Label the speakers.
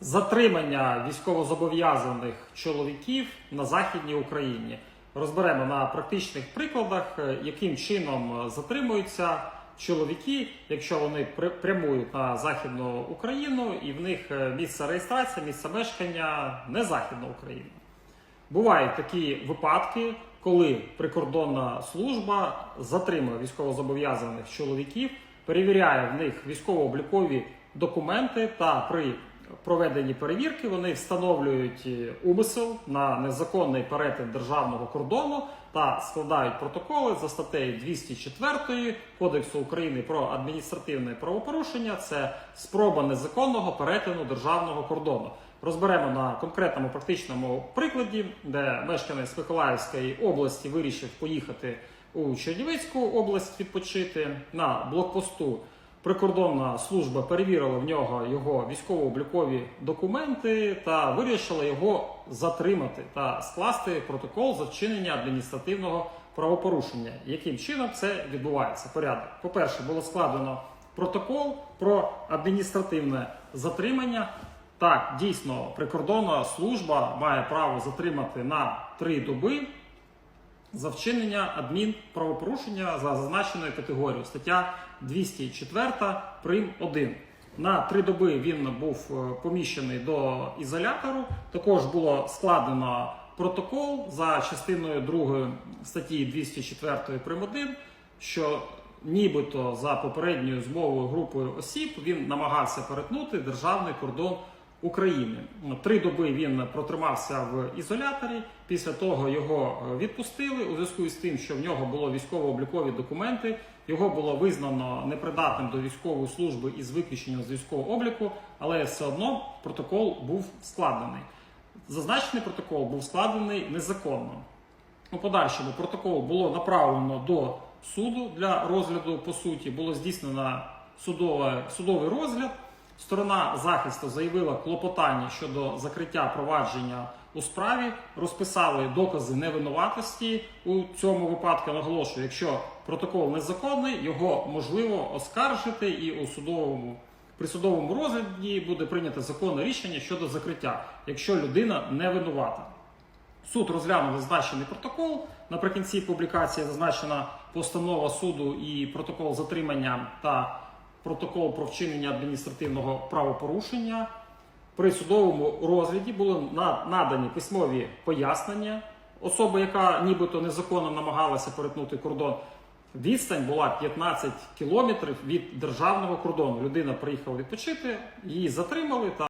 Speaker 1: затримання військовозобов'язаних чоловіків на Західній Україні. Розберемо на практичних прикладах, е, яким чином е, затримуються чоловіки, якщо вони прямують на Західну Україну і в них е, місце реєстрації, місце мешкання не Західна Україна. Бувають такі випадки, коли прикордонна служба затримує військовозобов'язаних чоловіків, перевіряє в них військово-облікові документи та при проведенні перевірки вони встановлюють е, умисел на незаконний перетин державного кордону та складають протоколи за статтею 204 Кодексу України про адміністративне правопорушення. Це спроба незаконного перетину державного кордону. Розберемо на конкретному практичному прикладі, де мешканець Миколаївської області вирішив поїхати у Чернівецьку область відпочити на блокпосту. Прикордонна служба перевірила в нього його військово-облікові документи та вирішила його затримати та скласти протокол за вчинення адміністративного правопорушення. Яким чином це відбувається? Порядок. По-перше, було складено протокол про адміністративне затримання. Так, дійсно, прикордонна служба має право затримати на три доби за вчинення адмінправопорушення за зазначеною категорією. Стаття 204 прим. 1. На три доби він був е, поміщений до ізолятору. Також було складено протокол за частиною 2 статті 204 прим. 1, що нібито за попередньою змовою групою осіб він намагався перетнути державний кордон України. Три доби він протримався в ізоляторі. Після того його е, відпустили у зв'язку з тим, що в нього було військово-облікові документи. Його було визнано непридатним до військової служби із виключенням з військового обліку, але все одно протокол був складений. Зазначений протокол був складений незаконно. У подальшому протокол було направлено до суду для розгляду по суті. Було здійснено судове, судовий розгляд. Сторона захисту заявила клопотання щодо закриття провадження у справі, розписали докази невинуватості у цьому випадку. Наголошую, якщо протокол незаконний, його можливо оскаржити і у судовому при судовому розгляді буде прийнято законне рішення щодо закриття, якщо людина не винувата. Суд розглянув зазначений протокол. Наприкінці публікації зазначена постанова суду і протокол затримання та протокол про вчинення адміністративного правопорушення. При судовому розгляді були надані письмові пояснення. Особа, яка нібито незаконно намагалася перетнути кордон, відстань була 15 кілометрів від державного кордону. Людина приїхала відпочити, її затримали та